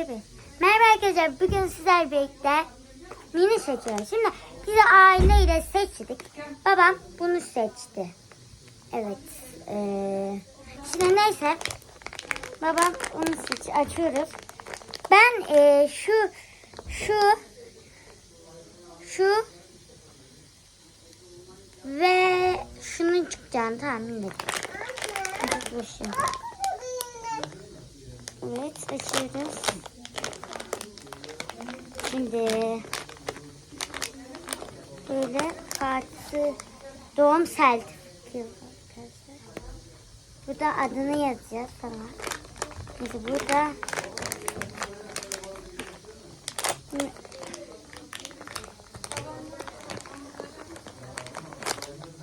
Merhaba arkadaşlar. Bugün sizler birlikte mini seçiyoruz. Şimdi biz aileyle seçtik. Babam bunu seçti. Evet. Ee, şimdi neyse. Babam onu seç açıyoruz. Ben ee, şu şu şu ve şunun çıkacağını tahmin ettim. Evet açıyoruz. Şimdi böyle kartı doğum sertifikası arkadaşlar. Burada adını yazacağız falan. Şimdi burada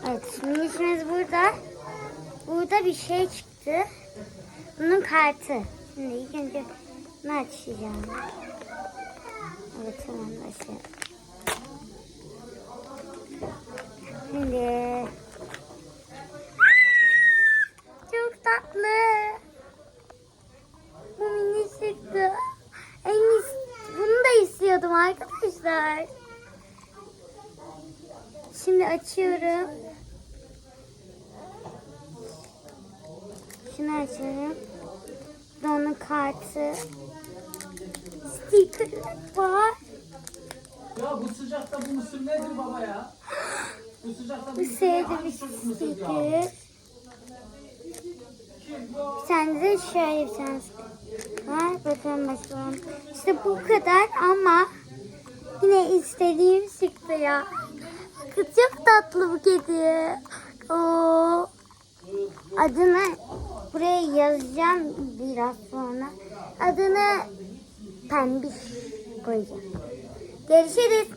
Evet, şimdi işimiz burada. Burada bir şey çıktı. Bunun kartı. Şimdi ilk önce bunu açacağım. Başlayalım. Şimdi çok tatlı. Bu mini çıktı. En bunu da istiyordum arkadaşlar. Şimdi açıyorum. Şunu açıyorum. Burada onun kartı. Var. Ya bu sıcakta bu mısır nedir baba ya? Bu sıcakta bu mısır ne? sevdiğim Hangi çocuk mısır ya? sticker. Kim bu? Bir tane de şöyle bir tane var. Bakalım başlayalım. İşte bu kadar ama yine istediğim çıktı ya. Kız çok tatlı bu kedi. Oo. Adını buraya yazacağım biraz sonra. Adını pembiş koyacağım. Görüşürüz.